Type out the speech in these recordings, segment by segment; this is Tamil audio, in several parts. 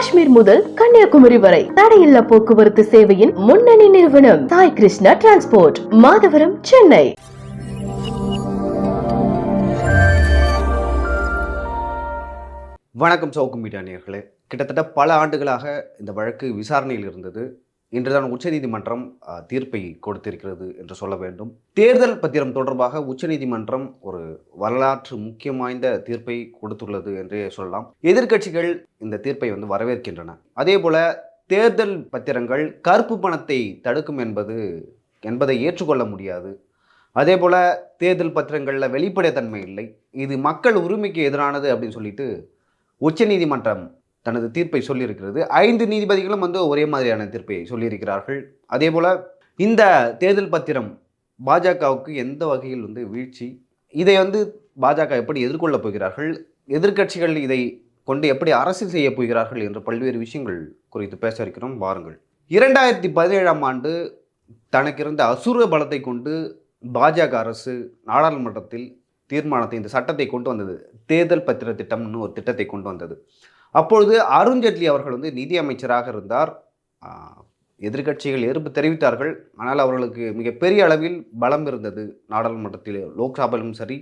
காஷ்மீர் முதல் கன்னியாகுமரி வரை தடையில்லா போக்குவரத்து சேவையின் முன்னணி நிறுவனம் சாய் கிருஷ்ணா டிரான்ஸ்போர்ட் மாதவரம் சென்னை. வணக்கம் சவுக்கு மீடியா நேர்களே கிட்டத்தட்ட பல ஆண்டுகளாக இந்த வழக்கு விசாரணையில் இருந்தது. இன்றுதான் உச்சநீதிமன்றம் தீர்ப்பை கொடுத்திருக்கிறது என்று சொல்ல வேண்டும். தேர்தல் பத்திரம் தொடர்பாக உச்சநீதிமன்றம் ஒரு வரலாற்று முக்கியம் வாய்ந்த தீர்ப்பை கொடுத்துள்ளது என்றே சொல்லலாம். எதிர்க்கட்சிகள் இந்த தீர்ப்பை வந்து வரவேற்கின்றன. அதே போல தேர்தல் பத்திரங்கள் கருப்பு பணத்தை தடுக்கும் என்பது என்பதை ஏற்றுக்கொள்ள முடியாது. அதே போல தேர்தல் பத்திரங்களில் வெளிப்படைத்தன்மை இல்லை. இது மக்கள் உரிமைக்கு எதிரானது அப்படின்னு சொல்லிட்டு உச்சநீதிமன்றம் தனது தீர்ப்பை சொல்லியிருக்கிறது. ஐந்து நீதிபதிகளும் வந்து ஒரே மாதிரியான தீர்ப்பை சொல்லியிருக்கிறார்கள். அதே போல் இந்த தேர்தல் பத்திரம் பாஜகவுக்கு எந்த வகையில் வந்து வீழ்ச்சி இதை வந்து பாஜக எப்படி எதிர்கொள்ளப் போகிறார்கள் எதிர்க்கட்சிகள் இதை கொண்டு எப்படி அரசியல் செய்ய போகிறார்கள் என்ற பல்வேறு விஷயங்கள் குறித்து பேச இருக்கிறோம். வாருங்கள். இரண்டாயிரத்தி பதினேழாம் ஆண்டு தனக்கு இருந்த அசுர பலத்தை கொண்டு பாஜக அரசு நாடாளுமன்றத்தில் தீர்மானத்தை இந்த சட்டத்தை கொண்டு வந்தது. தேர்தல் பத்திர திட்டம்னு ஒரு திட்டத்தை கொண்டு வந்தது. அப்பொழுது அருண்ஜேட்லி அவர்கள் வந்து நிதி அமைச்சராக இருந்தார். எதிர்கட்சிகள் எதிர்க்கட்சிகள் எதிர்ப்பு தெரிவித்தார்கள். ஆனால் அவர்களுக்கு மிகப்பெரிய அளவில் பலம் இருந்தது. நாடாளுமன்றத்தில் லோக்சபாலும் சரி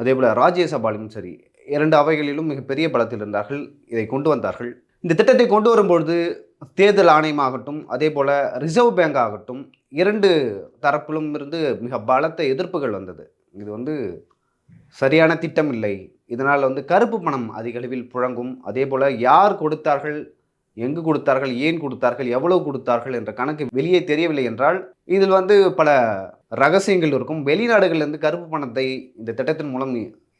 அதே போல் ராஜ்யசபாவிலும் சரி இரண்டு அவைகளிலும் மிகப்பெரிய பலத்தில் இருந்தார்கள். இதை கொண்டு வந்தார்கள். இந்த திட்டத்தை கொண்டு வரும்பொழுது தேர்தல் ஆணையமாகட்டும் அதே போல் ரிசர்வ் பேங்க் ஆகட்டும் இரண்டு தரப்பிலும் இருந்து மிக பலத்த எதிர்ப்புகள் வந்தது. இது வந்து சரியான திட்டம் இல்லை இதனால் வந்து கருப்பு பணம் அதிக அளவில் புழங்கும். அதே போல் யார் கொடுத்தார்கள் எங்கு கொடுத்தார்கள் ஏன் கொடுத்தார்கள் எவ்வளவு கொடுத்தார்கள் என்ற கணக்கு வெளியே தெரியவில்லை என்றால் இதில் வந்து பல ரகசியங்கள் இருக்கும். வெளிநாடுகளிலிருந்து கருப்பு பணத்தை இந்த திட்டத்தின் மூலம்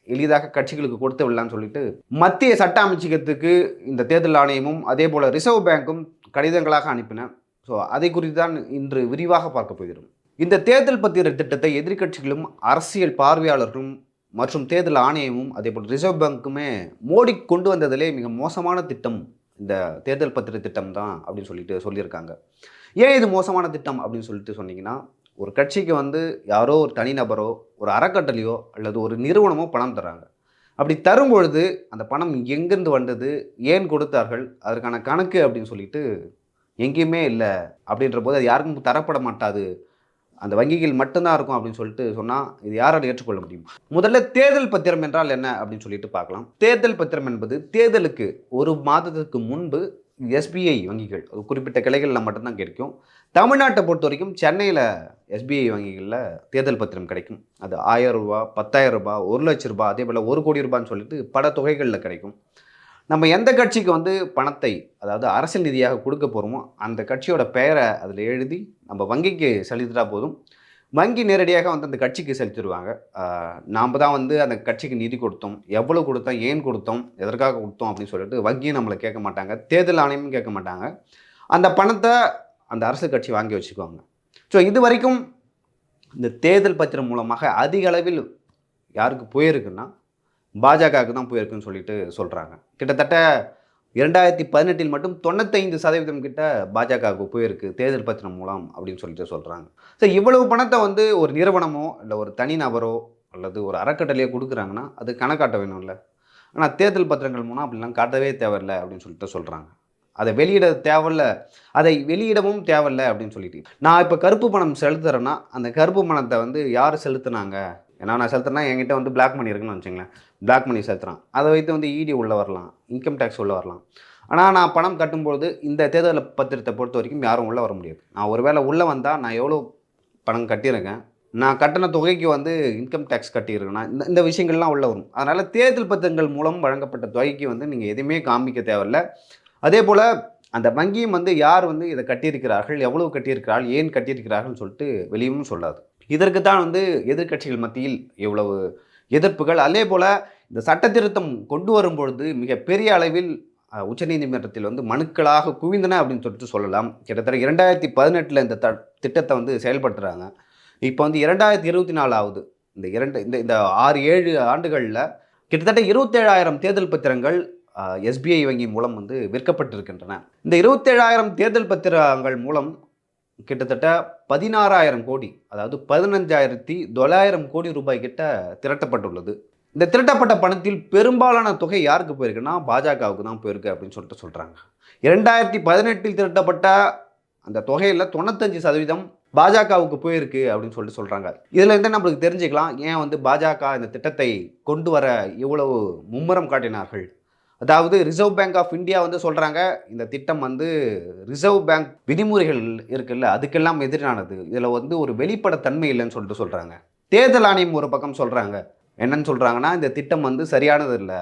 எளிதாக கட்சிகளுக்கு கொடுத்து விடலாம்னு சொல்லிட்டு மத்திய சட்ட அமைச்சகத்துக்கு இந்த தேர்தல் ஆணையமும் அதே போல் ரிசர்வ் பேங்க்கும் கடிதங்களாக அனுப்பின. ஸோ அதை குறித்து தான் இன்று விரிவாக பார்க்க போகிறோம். இந்த தேர்தல் பத்திர திட்டத்தை எதிர்க்கட்சிகளும் அரசியல் பார்வையாளர்களும் மற்றும் தேர்தல் ஆணையமும் அதே போல் ரிசர்வ் பேங்க்குமே மோடி கொண்டு வந்ததிலே மிக மோசமான திட்டம் இந்த தேர்தல் பத்திர திட்டம் தான் அப்படின்னு சொல்லிட்டு சொல்லியிருக்காங்க. ஏன் இது மோசமான திட்டம் அப்படின்னு சொல்லிட்டு சொன்னீங்கன்னா ஒரு கட்சிக்கு வந்து யாரோ ஒரு தனிநபரோ ஒரு அறக்கட்டளையோ அல்லது ஒரு நிறுவனமோ பணம் தராங்க அப்படி தரும் பொழுது அந்த பணம் எங்கேருந்து வந்தது ஏன் கொடுத்தார்கள் அதற்கான கணக்கு அப்படின்னு சொல்லிட்டு எங்கேயுமே இல்லை அப்படின்ற போது அது யாருக்கும் தரப்பட மாட்டாது அந்த வங்கிகள் மட்டும்தான் இருக்கும் அப்படின்னு சொல்லிட்டு சொன்னால் இது யாரால் ஏற்றுக்கொள்ள முடியும்? முதல்ல தேர்தல் பத்திரம் என்றால் என்ன அப்படின்னு சொல்லிட்டு பார்க்கலாம். தேர்தல் பத்திரம் என்பது தேர்தலுக்கு ஒரு மாதத்துக்கு முன்பு எஸ்பிஐ வங்கிகள் குறிப்பிட்ட கிளைகளில் மட்டும்தான் கிடைக்கும். தமிழ்நாட்டை பொறுத்த வரைக்கும் சென்னையில் எஸ்பிஐ வங்கிகளில் தேர்தல் பத்திரம் கிடைக்கும். அது ஆயிரம் ரூபா பத்தாயிரம் ரூபாய் ஒரு லட்ச ரூபாய் அதே போல் ஒரு கோடி ரூபான்னு சொல்லிட்டு பல தொகைகளில் கிடைக்கும். நம்ம எந்த கட்சிக்கு வந்து பணத்தை அதாவது அரசியல் நிதியாக கொடுக்க போகிறோமோ அந்த கட்சியோட பெயரை அதில் எழுதி நம்ம வங்கிக்கு செலுத்திட்டா போதும். வங்கி நேரடியாக வந்து அந்த கட்சிக்கு செலுத்திடுவாங்க. நாம் தான் வந்து அந்த கட்சிக்கு நிதி கொடுத்தோம். எவ்வளோ கொடுத்தோம் ஏன் கொடுத்தோம் எதற்காக கொடுத்தோம் அப்படின்னு சொல்லிட்டு வங்கியும் நம்மளை கேட்க மாட்டாங்க. தேர்தல் ஆணையமும் கேட்க மாட்டாங்க. அந்த பணத்தை அந்த அரசியல் கட்சி வாங்கி வச்சுக்குவாங்க. ஸோ இது வரைக்கும் இந்த தேர்தல் பத்திரம் மூலமாக அதிக அளவில் யாருக்கு போயிருக்குன்னா பாஜகவுக்கு தான் போயிருக்குன்னு சொல்லிட்டு சொல்கிறாங்க கிட்டத்தட்ட இரண்டாயிரத்தி பதினெட்டில் மட்டும் தொண்ணூத்தைந்து சதவீதம் கிட்ட பாஜகவுக்கு போயிருக்கு தேர்தல் பத்திரம் மூலம் அப்படின்னு சொல்லிட்டு சொல்கிறாங்க ஸோ இவ்வளவு பணத்தை வந்து ஒரு நிறுவனமோ இல்லை ஒரு தனிநபரோ அல்லது ஒரு அறக்கட்டளையோ கொடுக்குறாங்கன்னா அது கணக்காட்ட வேணும்ல. ஆனால் தேர்தல் பத்திரங்கள் மூலம் அப்படிலாம் காட்டவே தேவையில்லை அப்படின்னு சொல்லிட்டு சொல்கிறாங்க அதை வெளியிட தேவையில்ல. அதை வெளியிடவும் தேவையில்ல அப்படின்னு சொல்லிட்டு. நான் இப்போ கருப்பு பணம் செலுத்துறேன்னா அந்த கருப்பு பணத்தை வந்து யார் செலுத்துனாங்க? ஏன்னா நான் செலுத்துறேன்னா என்கிட்ட வந்து பிளாக் மணி இருக்குன்னு வச்சுங்களேன். பிளாக் மணி சேர்த்துறான் அதை வைத்து வந்து இடி உள்ளே வரலாம். இன்கம் டேக்ஸ் உள்ளே வரலாம். ஆனால் நான் பணம் கட்டும்பொழுது இந்த தேர்தல் பத்திரத்தை பொறுத்த வரைக்கும் யாரும் உள்ளே வர முடியாது. நான் ஒருவேளை உள்ளே வந்தால் நான் எவ்வளோ பணம் கட்டியிருக்கேன்? நான் கட்டின தொகைக்கு வந்து இன்கம் டேக்ஸ் கட்டியிருக்கேன்னா இந்த இந்த விஷயங்கள்லாம் உள்ளே வரும். அதனால் தேர்தல் பத்திரங்கள் மூலம் வழங்கப்பட்ட தொகைக்கு வந்து நீங்கள் எதுவுமே காமிக்க தேவையில்ல. அதே போல் அந்த வங்கியும் வந்து யார் வந்து இதை கட்டியிருக்கிறார்கள் எவ்வளவு கட்டியிருக்கிறார்கள் ஏன் கட்டியிருக்கிறார்கள்னு சொல்லிட்டு வெளியும் சொல்லாது. இதற்கு தான் வந்து எதிர்க்கட்சிகள் மத்தியில் எவ்வளவு எதிர்ப்புகள். அதே போல் இந்த சட்ட திருத்தம் கொண்டு வரும்பொழுது மிகப்பெரிய அளவில் உச்சநீதிமன்றத்தில் வந்து மனுக்களாக குவிந்தன அப்படின்னு சொல்லிட்டு சொல்லலாம். கிட்டத்தட்ட இரண்டாயிரத்தி பதினெட்டில் இந்த த திட்டத்தை வந்து செயல்படுத்துகிறாங்க இப்போ வந்து இரண்டாயிரத்தி இருபத்தி நாலு ஆகுது இந்த இரண்டு இந்த இந்த ஆறு ஏழு ஆண்டுகளில் கிட்டத்தட்ட இருபத்தேழாயிரம் தேர்தல் பத்திரங்கள் எஸ்பிஐ வங்கி மூலம் வந்து விற்கப்பட்டிருக்கின்றன. இந்த இருபத்தேழாயிரம் தேர்தல் பத்திரங்கள் மூலம் கிட்டத்தட்ட பதினாறாயிரம் கோடி அதாவது பதினஞ்சாயிரத்தி தொள்ளாயிரம் கோடி ரூபாய் கிட்ட திரட்டப்பட்டுள்ளது. இந்த திரட்டப்பட்ட பணத்தில் பெரும்பாலான தொகை யாருக்கு போயிருக்குன்னா பாஜகவுக்கு தான் போயிருக்கு அப்படின்னு சொல்லிட்டு சொல்கிறாங்க இரண்டாயிரத்தி பதினெட்டில் திரட்டப்பட்ட அந்த தொகையில் தொண்ணூத்தஞ்சு சதவீதம் பாஜகவுக்கு போயிருக்கு அப்படின்னு சொல்லிட்டு சொல்கிறாங்க இதில் இருந்து நம்மளுக்கு தெரிஞ்சுக்கலாம் ஏன் வந்து பாஜக இந்த திட்டத்தை கொண்டு வர இவ்வளவு மும்முரம் காட்டினார்கள். அதாவது ரிசர்வ் பேங்க் ஆஃப் இந்தியா வந்து சொல்கிறாங்க இந்த திட்டம் வந்து ரிசர்வ் பேங்க் விதிமுறைகள் இருக்குல்ல அதுக்கெல்லாம் எதிரானது. இதில் வந்து ஒரு வெளிப்படத்தன்மை இல்லைன்னு சொல்லிட்டு சொல்கிறாங்க தேர்தல் ஆணையம் ஒரு பக்கம் சொல்கிறாங்க என்னன்னு சொல்கிறாங்கன்னா இந்த திட்டம் வந்து சரியானது இல்லை.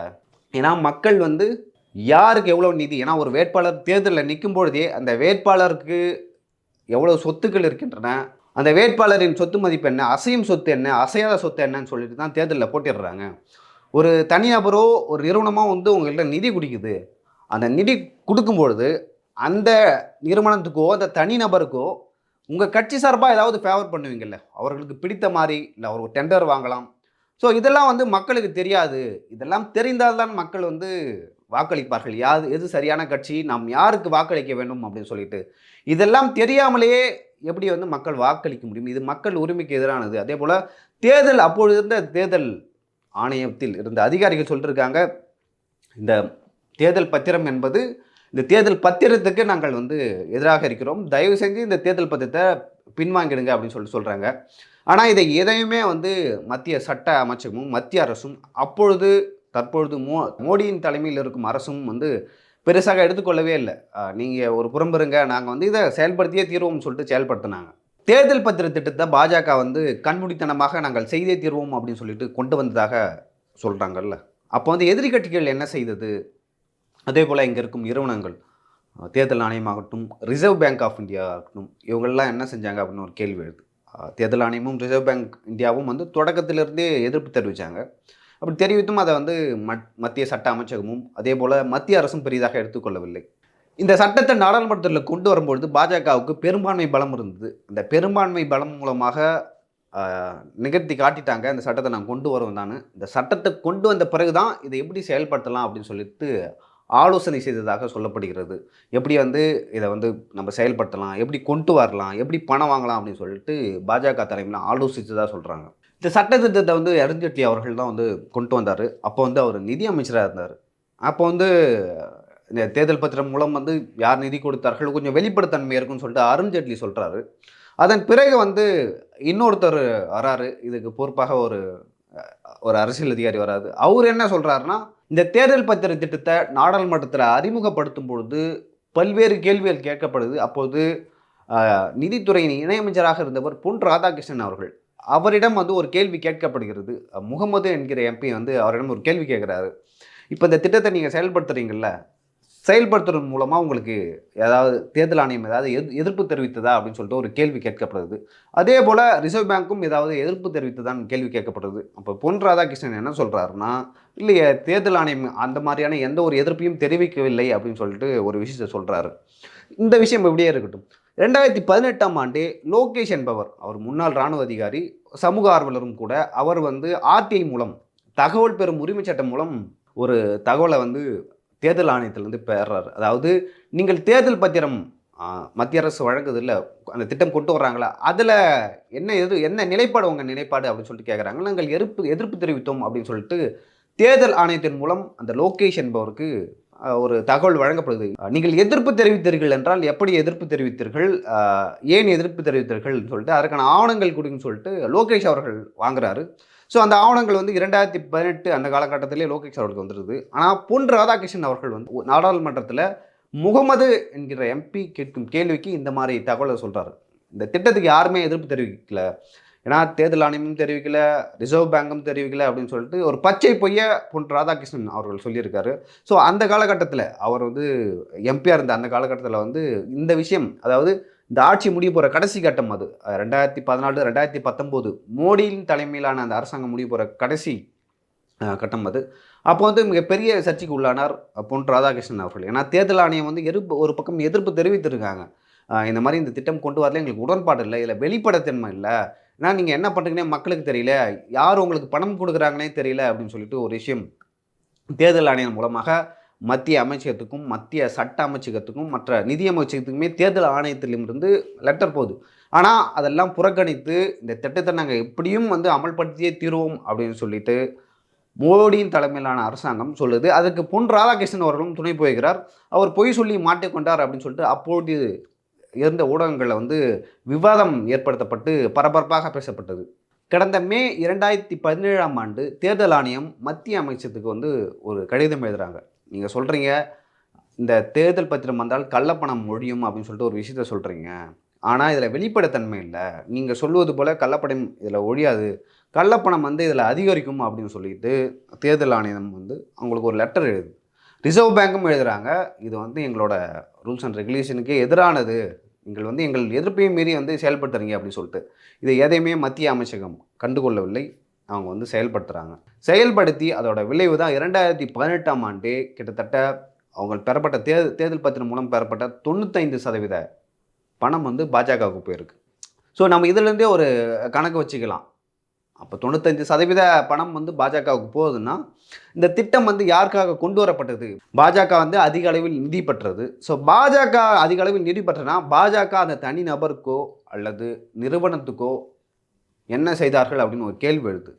ஏன்னா மக்கள் வந்து யாருக்கு எவ்வளோ நிதி ஏன்னா ஒரு வேட்பாளர் தேர்தலில் நிற்கும் பொழுதே அந்த வேட்பாளருக்கு எவ்வளோ சொத்துக்கள் இருக்கின்றன அந்த வேட்பாளரின் சொத்து மதிப்பு என்ன அசையும் சொத்து என்ன அசையாத சொத்து என்னன்னு சொல்லிட்டு தான் தேர்தலில் போட்டிடுறாங்க. ஒரு தனிநபரோ ஒரு நிறுவனமோ வந்து உங்கள்கிட்ட நிதி குடிக்குது. அந்த நிதி கொடுக்கும்பொழுது அந்த நிறுவனத்துக்கோ அந்த தனிநபருக்கோ உங்கள் கட்சி சார்பாக ஏதாவது ஃபேவர் பண்ணுவீங்கல்ல? அவர்களுக்கு பிடித்த மாதிரி இல்லை அவர் ஒரு டெண்டர் வாங்கலாம் ஸோ இதெல்லாம் வந்து மக்களுக்கு தெரியாது. இதெல்லாம் தெரிந்தால் தான் மக்கள் வந்து வாக்களிப்பார்கள். யாது எது சரியான கட்சி நாம் யாருக்கு வாக்களிக்க வேண்டும் அப்படின்னு சொல்லிட்டு. இதெல்லாம் தெரியாமலேயே எப்படி வந்து மக்கள் வாக்களிக்க முடியும்? இது மக்கள் உரிமைக்கு எதிரானது. அதே போல் தேர்தல் அப்பொழுது இருந்த தேர்தல் ஆணையத்தில் இருந்த அதிகாரிகள் சொல்லியிருக்காங்க இந்த தேர்தல் பத்திரம் என்பது இந்த தேர்தல் பத்திரத்துக்கு நாங்கள் வந்து எதிராக இருக்கிறோம். தயவு செஞ்சு இந்த தேர்தல் பத்திரத்தை பின்வாங்கிடுங்க அப்படின்னு சொல்லிட்டு சொல்கிறாங்க ஆனால் இதை எதையுமே வந்து மத்திய சட்ட அமைச்சகமும் மத்திய அரசும் அப்பொழுது தற்பொழுது மோ மோடியின் தலைமையில் இருக்கும் அரசும் வந்து பெருசாக எடுத்துக்கொள்ளவே இல்லை. நீங்கள் ஒரு புறம்பெருங்க நாங்கள் வந்து இதை செயல்படுத்தியே தீர்வோம்னு சொல்லிட்டு செயல்படுத்தினாங்க. தேர்தல் பத்திர திட்டத்தை பாஜக வந்து கண்மூடித்தனமாக நாங்கள் செய்தே தீர்வோம் அப்படின்னு சொல்லிட்டு கொண்டு வந்ததாக சொல்கிறாங்கல்ல அப்போ வந்து எதிரி கட்சிகள் என்ன செய்தது? அதே போல் இங்கே இருக்கும் நிறுவனங்கள். தேர்தல் ஆணையமாகட்டும் ரிசர்வ் பேங்க் ஆஃப் இந்தியா ஆகட்டும் இவங்கள்லாம் என்ன செஞ்சாங்க அப்படின்னு ஒரு கேள்வி எழுது. தேர்தல் ஆணையமும் ரிசர்வ் பேங்க் இந்தியாவும் வந்து தொடக்கத்திலிருந்தே எதிர்ப்பு தெரிவித்தாங்க அப்படி தெரிவித்தும் அதை வந்து மத் மத்திய சட்ட அமைச்சகமும் அதே போல் மத்திய அரசும் பெரிதாக எடுத்துக்கொள்ளவில்லை. இந்த சட்டத்தை நாடாளுமன்றத்தில் கொண்டு வரும்பொழுது பாஜகவுக்கு பெரும்பான்மை பலம் இருந்தது. இந்த பெரும்பான்மை பலம் மூலமாக நிகழ்த்தி காட்டிட்டாங்க இந்த சட்டத்தை நான் கொண்டு வருவேன் தான். இந்த சட்டத்தை கொண்டு வந்த பிறகு தான் இதை எப்படி செயல்படுத்தலாம் அப்படின்னு சொல்லிட்டு ஆலோசனை செய்ததாக சொல்லப்படுகிறது. எப்படி வந்து இதை வந்து நம்ம செயல்படுத்தலாம் எப்படி கொண்டு வரலாம் எப்படி பணம் வாங்கலாம் அப்படின்னு சொல்லிட்டு பாஜக தலைமையில் ஆலோசித்ததாக சொல்கிறாங்க இந்த சட்டத்திட்டத்தை வந்து அருண்ஜேட்லி அவர்கள் தான் வந்து கொண்டு வந்தார். அப்போ வந்து அவர் நிதி அமைச்சராக இருந்தார். அப்போ வந்து இந்த தேர்தல் பத்திரம் மூலம் வந்து யார் நிதி கொடுத்தார்கள் கொஞ்சம் வெளிப்படைத்தன்மை இருக்குன்னு சொல்லிட்டு அருண்ஜேட்லி சொல்கிறாரு அதன் பிறகு வந்து இன்னொருத்தர் வராரு. இதுக்கு பொறுப்பாக ஒரு ஒரு அரசியல் அதிகாரி வராது அவர் என்ன சொல்கிறாருன்னா இந்த தேர்தல் பத்திர திட்டத்தை நாடாளுமன்றத்தில் அறிமுகப்படுத்தும் பொழுது பல்வேறு கேள்விகள் கேட்கப்படுது. அப்போது நிதித்துறையின் இணையமைச்சராக இருந்தவர் பொன் ராதாகிருஷ்ணன் அவர்கள். அவரிடம் வந்து ஒரு கேள்வி கேட்கப்படுகிறது. முகமது என்கிற எம்பி வந்து அவரிடம் ஒரு கேள்வி கேட்குறாரு. இப்போ இந்த திட்டத்தை நீங்கள் செயல்படுத்துறீங்கல்ல செயல்படுத்துறது மூலமாக உங்களுக்கு ஏதாவது தேர்தல் ஆணையம் ஏதாவது எது எதிர்ப்பு தெரிவித்ததா அப்படின்னு சொல்லிட்டு ஒரு கேள்வி கேட்கப்படுது. அதே போல் ரிசர்வ் பேங்க்கும் ஏதாவது எதிர்ப்பு தெரிவித்ததான்னு கேள்வி கேட்கப்படுது. அப்போ பொன் ராதாகிருஷ்ணன் என்ன சொல்கிறாருன்னா இல்லையே தேர்தல் ஆணையம் அந்த மாதிரியான எந்த ஒரு எதிர்ப்பையும் தெரிவிக்கவில்லை அப்படின்னு சொல்லிட்டு ஒரு விஷயத்தை சொல்கிறாரு இந்த விஷயம் எப்படியே இருக்கட்டும். ரெண்டாயிரத்தி பதினெட்டாம் ஆண்டு லோகேஷ் என்பவர் அவர் முன்னாள் இராணுவ அதிகாரி சமூக ஆர்வலரும் கூட அவர் வந்து ஆர்டிஐ மூலம் தகவல் பெறும் உரிமை சட்டம் மூலம் ஒரு தகவலை வந்து தேர்தல் ஆணையத்திலேருந்து பெறாரு. அதாவது நீங்கள் தேர்தல் பத்திரம் மத்திய அரசு வழங்குதில்ல அந்த திட்டம் கொண்டு வர்றாங்களா அதில் என்ன எது என்ன நிலைப்பாடு உங்கள் நிலைப்பாடு அப்படின்னு சொல்லிட்டு கேட்குறாங்க நாங்கள் எதிர்ப்பு எதிர்ப்பு தெரிவித்தோம் அப்படின்னு சொல்லிட்டு தேர்தல் ஆணையத்தின் மூலம் அந்த லோகேஷ் என்பவருக்கு ஒரு தகவல் வழங்கப்படுது. நீங்கள் எதிர்ப்பு தெரிவித்தீர்கள் என்றால் எப்படி எதிர்ப்பு தெரிவித்தீர்கள்? ஏன் எதிர்ப்பு தெரிவித்தீர்கள் சொல்லிட்டு அதற்கான ஆவணங்கள் கொடுங்கன்னு சொல்லிட்டு லோகேஷ் அவர்கள் வாங்குறாரு. ஸோ அந்த ஆவணங்கள் வந்து இரண்டாயிரத்தி பதினெட்டு அந்த காலகட்டத்திலே லோகேஷ் அவர்களுக்கு வந்துடுது ஆனால் பொன் ராதாகிருஷ்ணன் அவர்கள் வந்து நாடாளுமன்றத்தில் முகமது என்கிற எம்பி கேட்கும் கேள்விக்கு இந்த மாதிரி தகவலை சொல்கிறாரு இந்த திட்டத்துக்கு யாருமே எதிர்ப்பு தெரிவிக்கல. ஏன்னா தேர்தல் ஆணையமும் தெரிவிக்கல ரிசர்வ் பேங்கும் தெரிவிக்கல அப்படின்னு சொல்லிட்டு ஒரு பச்சை பொய்ய பொன் ராதாகிருஷ்ணன் அவர்கள் சொல்லியிருக்காரு. ஸோ அந்த காலகட்டத்தில் அவர் வந்து எம்பியாக இருந்த அந்த காலகட்டத்தில் வந்து இந்த விஷயம் அதாவது இந்த ஆட்சி முடிய போகிற கடைசி கட்டம் அது. ரெண்டாயிரத்தி பதினாலு ரெண்டாயிரத்தி பத்தொம்போது மோடியின் தலைமையிலான அந்த அரசாங்கம் முடிய போகிற கடைசி கட்டம் அது. அப்போ வந்து மிகப்பெரிய சர்ச்சைக்கு உள்ளானார் பொன் ராதாகிருஷ்ணன் அவர்கள். ஏன்னா தேர்தல் ஆணையம் வந்து எதிர்ப்பு ஒரு பக்கம் எதிர்ப்பு தெரிவித்திருக்காங்க. இந்த மாதிரி இந்த திட்டம் கொண்டு வரல எங்களுக்கு உடன்பாடு இல்லை இதில் வெளிப்படைத்தன்மை இல்லை. ஏன்னா நீங்கள் என்ன பண்ணுறீங்கன்னே மக்களுக்கு தெரியல. யார் உங்களுக்கு பணம் கொடுக்குறாங்கன்னே தெரியல அப்படின்னு சொல்லிட்டு ஒரு விஷயம் தேர்தல் ஆணையம் மூலமாக மத்திய அமைச்சகத்துக்கும் மத்திய சட்ட அமைச்சகத்துக்கும் மற்ற நிதி அமைச்சகத்துக்குமே தேர்தல் ஆணையத்திலிருந்து லெட்டர் போகுது. ஆனால் அதெல்லாம் புறக்கணித்து இந்த திட்டத்தை நாங்கள் எப்படியும் வந்து அமல்படுத்தியே தீருவோம் அப்படின்னு சொல்லிட்டு மோடியின் தலைமையிலான அரசாங்கம் சொல்லுது. அதுக்கு பொன் ராதாகிருஷ்ணன் அவர்களும் துணை போகிறார் அவர் பொய் சொல்லி மாட்டிக்கொண்டார் அப்படின்னு சொல்லிட்டு அப்போது இருந்த ஊடகங்களில் வந்து விவாதம் ஏற்படுத்தப்பட்டு பரபரப்பாக பேசப்பட்டது. கடந்த மே இரண்டாயிரத்தி பதினேழாம் ஆண்டு தேர்தல் ஆணையம் மத்திய அமைச்சத்துக்கு வந்து ஒரு கடிதம் எழுதுகிறாங்க நீங்கள் சொல்கிறீங்க இந்த தேர்தல் பத்திரம் வந்தால் கள்ளப்பணம் ஒழியும் அப்படின்னு சொல்லிட்டு ஒரு விஷயத்த சொல்கிறீங்க ஆனால் இதில் வெளிப்படைத்தன்மை இல்லை. நீங்கள் சொல்லுவது போல் கள்ளப்பணம் இதில் ஒழியாது. கள்ளப்பணம் வந்து இதில் அதிகரிக்கும் அப்படின்னு சொல்லிட்டு தேர்தல் ஆணையம் வந்து அவங்களுக்கு ஒரு லெட்டர் எழுது. ரிசர்வ் பேங்க்கும் எழுதுகிறாங்க இது வந்து எங்களோட ரூல்ஸ் அண்ட் ரெகுலேஷனுக்கே எதிரானது. நீங்கள் வந்து எங்கள் எதிர்ப்பையும் மீறி வந்து செயல்படுத்துறீங்க அப்படின்னு சொல்லிட்டு. இதை எதையுமே மத்திய அமைச்சகம் கண்டுகொள்ளவில்லை. அவங்க வந்து செயல்படுத்துகிறாங்க செயல்படுத்தி அதோட விளைவு தான் இரண்டாயிரத்தி பதினெட்டாம் ஆண்டு கிட்டத்தட்ட அவங்க பெறப்பட்ட தே தேர்தல் பத்திரம் மூலம் பெறப்பட்ட தொண்ணூத்தைந்து சதவீத பணம் வந்து பாஜகவுக்கு போயிருக்கு. ஸோ நம்ம இதுலேருந்தே ஒரு கணக்கு வச்சுக்கலாம். அப்போ தொண்ணூத்தஞ்சு சதவீத பணம் வந்து பாஜகவுக்கு போகுதுன்னா இந்த திட்டம் வந்து யாருக்காக கொண்டு வரப்பட்டது? பாஜக வந்து அதிக அளவில் நிதி பெற்றது. ஸோ பாஜக அதிக அளவில் நிதி பெற்றனா பாஜக அந்த தனி நபருக்கோ அல்லது நிறுவனத்துக்கோ என்ன செய்தார்கள் அப்படின்னு ஒரு கேள்வி எழுது.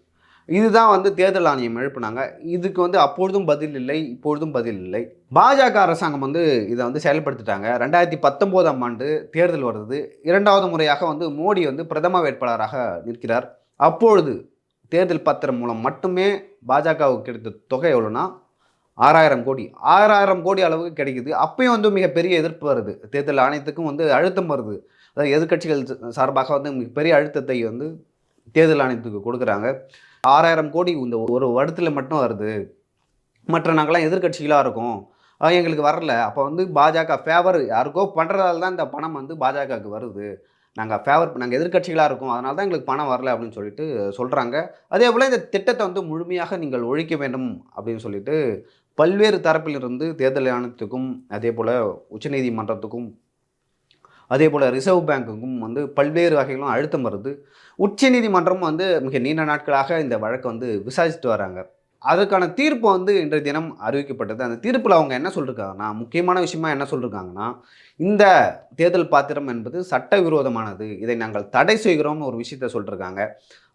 இதுதான் வந்து தேர்தல் ஆணையம் எழுப்புனாங்க. இதுக்கு வந்து அப்பொழுதும் பதில் இல்லை இப்பொழுதும் பதில் இல்லை. பாஜக அரசாங்கம் வந்து இதை வந்து செயல்படுத்திட்டாங்க. ரெண்டாயிரத்தி பத்தொம்போதாம் ஆண்டு தேர்தல் வருது. இரண்டாவது முறையாக வந்து மோடி வந்து பிரதம வேட்பாளராக நிற்கிறார். அப்பொழுது தேர்தல் பத்திரம் மூலம் மட்டுமே பாஜகவுக்கு கிடைத்த தொகை எவ்வளோன்னா ஆறாயிரம் கோடி. ஆறாயிரம் கோடி அளவுக்கு கிடைக்குது. அப்பயும் வந்து மிகப்பெரிய எதிர்ப்பு வருது. தேர்தல் ஆணையத்துக்கும் வந்து அழுத்தம் வருது. அதாவது எதிர்க்கட்சிகள் சார்பாக வந்து மிகப்பெரிய அழுத்தத்தை வந்து தேர்தல் ஆணையத்துக்கு கொடுக்குறாங்க. ஆறாயிரம் கோடி இந்த ஒரு வருடத்தில் மட்டும் வருது. மற்ற நாங்களாம் எதிர்க்கட்சிகளாக இருக்கோம். எங்களுக்கு வரல. அப்போ வந்து பாஜக ஃபேவர் யாருக்கோ பண்ணுறதால தான் இந்த பணம் வந்து பாஜகவுக்கு வருது. நாங்கள் ஃபேவர் நாங்கள் எதிர்க்கட்சிகளாக இருக்கோம். அதனால தான் எங்களுக்கு பணம் வரல அப்படின்னு சொல்லிட்டு சொல்கிறாங்க அதே போல் இந்த திட்டத்தை வந்து முழுமையாக நீங்கள் ஒழிக்க வேண்டும் அப்படின்னு சொல்லிட்டு பல்வேறு தரப்பிலிருந்து தேர்தல் ஆணையத்துக்கும் அதே போல் உச்சநீதிமன்றத்துக்கும் அதே போல் ரிசர்வ் பேங்க்குக்கும் வந்து பல்வேறு வகைகளும் அழுத்தம் வருது. உச்சநீதிமன்றம் வந்து மிக நீண்ட நாட்களாக இந்த வழக்கை வந்து விசாரிச்சுட்டு வராங்க. அதுக்கான தீர்ப்பு வந்து இன்றைய தினம் அறிவிக்கப்பட்டது. அந்த தீர்ப்பில் அவங்க என்ன சொல்லியிருக்காங்கன்னா முக்கியமான விஷயமா என்ன சொல்லியிருக்காங்கன்னா இந்த தேர்தல் பாத்திரம் என்பது சட்டவிரோதமானது. இதை நாங்கள் தடை செய்கிறோம்னு ஒரு விஷயத்த சொல்லியிருக்காங்க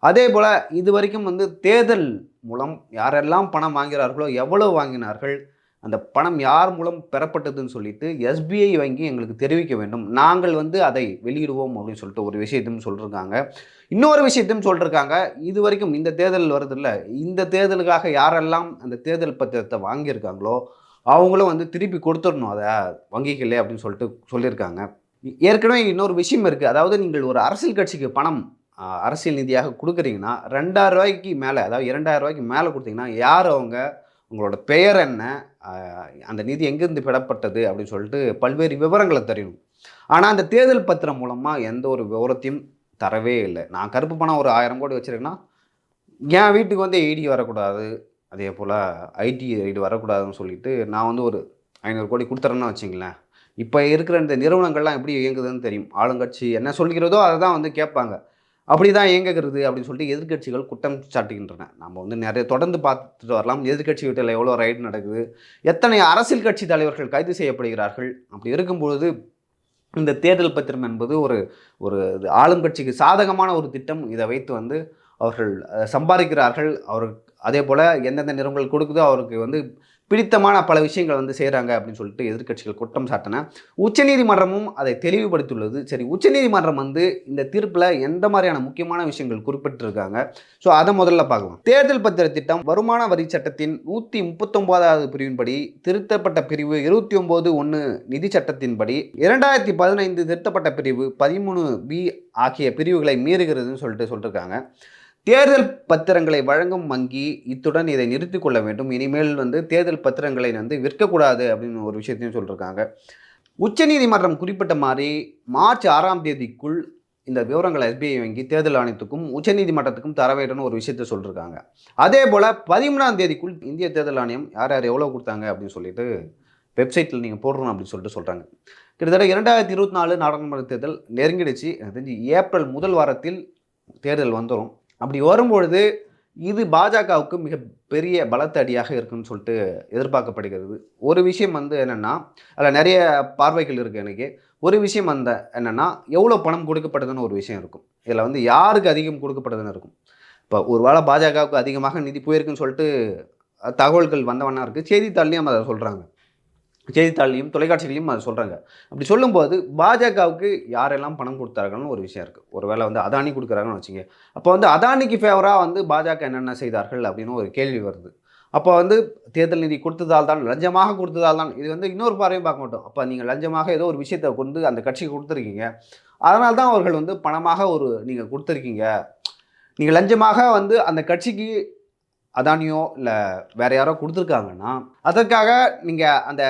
அதே போல் இது வரைக்கும் வந்து தேர்தல் மூலம் யாரெல்லாம் பணம் வாங்கிறார்களோ எவ்வளோ வாங்கினார்கள் அந்த பணம் யார் மூலம் பெறப்பட்டதுன்னு சொல்லிட்டு எஸ்பிஐ வங்கி எங்களுக்கு தெரிவிக்க வேண்டும். நாங்கள் வந்து அதை வெளியிடுவோம் அப்படின்னு சொல்லிட்டு ஒரு விஷயத்தையும் சொல்லியிருக்காங்க இன்னொரு விஷயத்தையும் சொல்லியிருக்காங்க இது வரைக்கும் இந்த தேர்தல் வருதுல்ல இந்த தேர்தலுக்காக யாரெல்லாம் அந்த தேர்தல் பத்திரத்தை வாங்கியிருக்காங்களோ அவங்களும் வந்து திருப்பி கொடுத்துடணும் அதை வங்கிகளே அப்படின்னு சொல்லிட்டு சொல்லியிருக்காங்க. ஏற்கனவே இன்னொரு விஷயம் இருக்குது அதாவது நீங்கள் ஒரு அரசியல் கட்சிக்கு பணம் அரசியல் நிதியாக கொடுக்குறீங்கன்னா ரெண்டாயிரம் ரூபாய்க்கு மேலே அதாவது இரண்டாயிரம் ரூபாய்க்கு மேலே கொடுத்தீங்கன்னா யார் அவங்க உங்களோட பெயர் என்ன? அந்த நிதி எங்கேருந்து பெறப்பட்டது அப்படின்னு சொல்லிட்டு பல்வேறு விவரங்களை தெரியணும் ஆனால் அந்த தேர்தல் பத்திரம் மூலமாக எந்த ஒரு விவரத்தையும் தரவே இல்லை. நான் கருப்பு பணம் ஒரு ஆயிரம் கோடி வச்சுருக்கேன்னா என் வீட்டுக்கு வந்து ஐடி வரக்கூடாது அதே போல் ஐடி ஐடி வரக்கூடாதுன்னு சொல்லிட்டு நான் வந்து ஒரு ஐநூறு கோடி கொடுத்துறேன்னு வச்சிங்களேன். இப்போ இருக்கிற இந்த நிறுவனங்கள்லாம் எப்படி இயங்குதுன்னு தெரியும். ஆளுங்கட்சி என்ன சொல்கிறதோ அதை தான் வந்து கேட்பாங்க. அப்படி தான் இயங்குகிறது அப்படின்னு சொல்லிட்டு எதிர்க்கட்சிகள் குற்றம் சாட்டுகின்றன. நம்ம வந்து நிறைய தொடர்ந்து பார்த்துட்டு வரலாம். எதிர்க்கட்சி வீட்டில் எவ்வளோ ரைடு நடக்குது? எத்தனை அரசியல் கட்சி தலைவர்கள் கைது செய்யப்படுகிறார்கள்? அப்படி இருக்கும்பொழுது இந்த தேர்தல் பத்திரம் என்பது ஒரு ஒரு ஆளும் கட்சிக்கு சாதகமான ஒரு திட்டம். இதை வைத்து வந்து அவர்கள் சம்பாதிக்கிறார்கள். அவர் அதே போல் எந்தெந்த நிறுவனங்கள் கொடுக்குதோ அவருக்கு வந்து பிடித்தமான பல விஷயங்கள் வந்து செய்கிறாங்க அப்படின்னு சொல்லிட்டு எதிர்கட்சிகள் குற்றம் சாட்டின. உச்சநீதிமன்றமும் அதை தெளிவுபடுத்தியுள்ளது. சரி உச்சநீதிமன்றம் வந்து இந்த தீர்ப்பில் எந்த மாதிரியான முக்கியமான விஷயங்கள் குறிப்பிட்டிருக்காங்க? ஸோ அதை முதல்ல பார்க்கலாம். தேர்தல் பத்திர திட்டம் வருமான வரி சட்டத்தின் நூற்றி முப்பத்தொம்போதாவது பிரிவின்படி திருத்தப்பட்ட பிரிவு இருபத்தி ஒம்பது ஒன்று நிதி சட்டத்தின்படி இரண்டாயிரத்தி பதினைந்து திருத்தப்பட்ட பிரிவு பதிமூணு பி ஆகிய பிரிவுகளை மீறுகிறதுன்னு சொல்லிட்டு சொல்லியிருக்காங்க தேர்தல் பத்திரங்களை வழங்கும் வங்கி இத்துடன் இதை நிறுத்தி கொள்ள வேண்டும். இனிமேல் வந்து தேர்தல் பத்திரங்களை வந்து விற்கக்கூடாது அப்படின்னு ஒரு விஷயத்தையும் சொல்லியிருக்காங்க உச்சநீதிமன்றம் குறிப்பிட்ட மாதிரி மார்ச் ஆறாம் தேதிக்குள் இந்த விவரங்களை எஸ்பிஐ வங்கி தேர்தல் ஆணையத்துக்கும் உச்சநீதிமன்றத்துக்கும் தர வேண்டும்னு ஒரு விஷயத்த சொல்லியிருக்காங்க அதே போல் பதிமூணாம் தேதிக்குள் இந்திய தேர்தல் ஆணையம் யார் யார் எவ்வளோ கொடுத்தாங்க அப்படின்னு சொல்லிட்டு வெப்சைட்டில் நீங்கள் போடணும் அப்படின்னு சொல்லிட்டு சொல்கிறாங்க கிட்டத்தட்ட இரண்டாயிரத்தி இருபத்தி நாலு நாடாளுமன்ற தேர்தல் நெருங்கிடுச்சு. எனக்கு தெரிஞ்சு ஏப்ரல் முதல் வாரத்தில் தேர்தல் வந்துடும் அப்படி வரும்பொழுது இது பாஜகவுக்கு மிக பெரிய பலத்த அடியாக இருக்குன்னு சொல்லிட்டு எதிர்பார்க்கப்படுகிறது. ஒரு விஷயம் வந்து என்னென்னா அதில் நிறைய பார்வைகள் இருக்குது எனக்கு. ஒரு விஷயம் அந்த என்னென்னா எவ்வளோ பணம் கொடுக்கப்படுதுன்னு ஒரு விஷயம் இருக்கும். இதில் வந்து யாருக்கு அதிகம் கொடுக்கப்படுதுன்னு இருக்கும். இப்போ ஒரு வேளை பாஜகவுக்கு அதிகமாக நிதி போயிருக்குன்னு சொல்லிட்டு தகவல்கள் வந்தவண்ணா இருக்குது செய்தித்தாள்லையும் அதை சொல்கிறாங்க செய்தித்தாள்லையும் தொலைக்காட்சிகளையும் அதை சொல்கிறாங்க அப்படி சொல்லும்போது பாஜகவுக்கு யாரெல்லாம் பணம் கொடுத்தார்கள்னு ஒரு விஷயம் இருக்குது ஒரு வேளை வந்து அதானி கொடுக்குறாங்கன்னு வச்சுங்க அப்போ வந்து அதானிக்கு ஃபேவராக வந்து பாஜக என்னென்ன செய்தார்கள் அப்படின்னு ஒரு கேள்வி வருது. அப்போ வந்து தேர்தல் நிதி கொடுத்ததால் தான் லஞ்சமாக கொடுத்ததால் தான் இது வந்து இன்னொரு பார்வையும் பார்க்க மாட்டோம். அப்போ நீங்கள் லஞ்சமாக ஏதோ ஒரு விஷயத்தை கொண்டு அந்த கட்சிக்கு கொடுத்துருக்கீங்க. அதனால தான் அவர்கள் வந்து பணமாக ஒரு நீங்கள் கொடுத்துருக்கீங்க. நீங்கள் லஞ்சமாக வந்து அந்த கட்சிக்கு அதானியோ இல்லை வேறு யாரோ கொடுத்துருக்காங்கன்னா அதற்காக நீங்கள் அந்த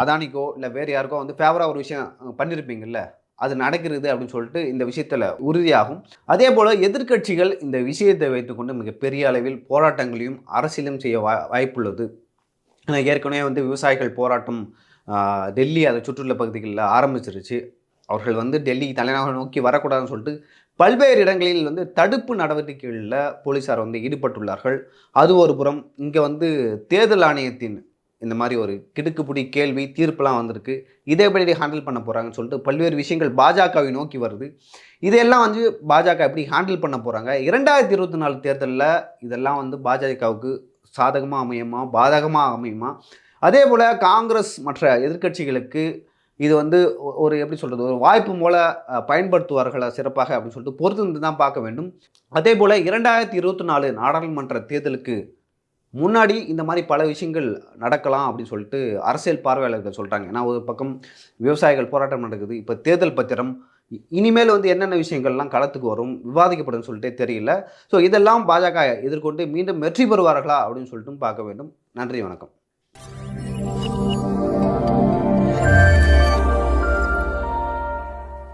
அதானிக்கோ இல்லை வேறு யாருக்கோ வந்து ஃபேவராக ஒரு விஷயம் பண்ணியிருப்பீங்கல்ல அது நடக்கிறது அப்படின்னு சொல்லிட்டு இந்த விஷயத்தில் உறுதியாகும். அதே போல் எதிர்க்கட்சிகள் இந்த விஷயத்தை வைத்துக்கொண்டு மிகப்பெரிய அளவில் போராட்டங்களையும் அரசியலும் செய்ய வா வாய்ப்புள்ளது. ஏன்னா ஏற்கனவே வந்து விவசாயிகள் போராட்டம் டெல்லி அதை சுற்றுலா பகுதிகளில் ஆரம்பிச்சிருச்சு. அவர்கள் வந்து டெல்லி தலைநகரை நோக்கி வரக்கூடாதுன்னு சொல்லிட்டு பல்வேறு இடங்களில் வந்து தடுப்பு நடவடிக்கைகளில் போலீஸார் வந்து ஈடுபட்டுள்ளார்கள். அது ஒரு புறம் இங்கே வந்து தேர்தல் ஆணையத்தின் இந்த மாதிரி ஒரு கிடுக்குப்பிடி கேள்வி தீர்ப்புலாம் வந்திருக்கு. இதை எப்படி ஹேண்டில் பண்ண போகிறாங்கன்னு சொல்லிட்டு பல்வேறு விஷயங்கள் பாஜகவை நோக்கி வருது. இதெல்லாம் வந்து பாஜக எப்படி ஹேண்டில் பண்ண போகிறாங்க இரண்டாயிரத்தி இருபத்தி நாலு தேர்தலில் இதெல்லாம் வந்து பாஜகவுக்கு சாதகமாக அமையுமா? பாதகமாக அமையுமா? அதே போல் காங்கிரஸ் மற்ற எதிர்க்கட்சிகளுக்கு இது வந்து ஒ- ஒரு எப்படி சொல்கிறது ஒரு வாய்ப்பு மூல பயன்படுத்துவார்களா சிறப்பாக அப்படின்னு சொல்லிட்டு பொறுத்து இருந்து தான் பார்க்க வேண்டும். அதே போல் இரண்டாயிரத்தி இருபத்தி நாலு நாடாளுமன்ற தேர்தலுக்கு முன்னாடி இந்த மாதிரி பல விஷயங்கள் நடக்கலாம் அப்படின்னு சொல்லிட்டு அரசியல் பார்வையாளர்கள் சொல்கிறாங்க ஏன்னா ஒரு பக்கம் விவசாயிகள் போராட்டம் நடக்குது இப்போ தேர்தல் பத்திரம் இனிமேல் வந்து என்னென்ன விஷயங்கள்லாம் களத்துக்கு வரும் விவாதிக்கப்படும் சொல்லிட்டே தெரியல. ஸோ இதெல்லாம் பாஜக எதிர்கொண்டு மீண்டும் வெற்றி பெறுவார்களா அப்படின்னு சொல்லிட்டு பார்க்க வேண்டும். நன்றி வணக்கம்.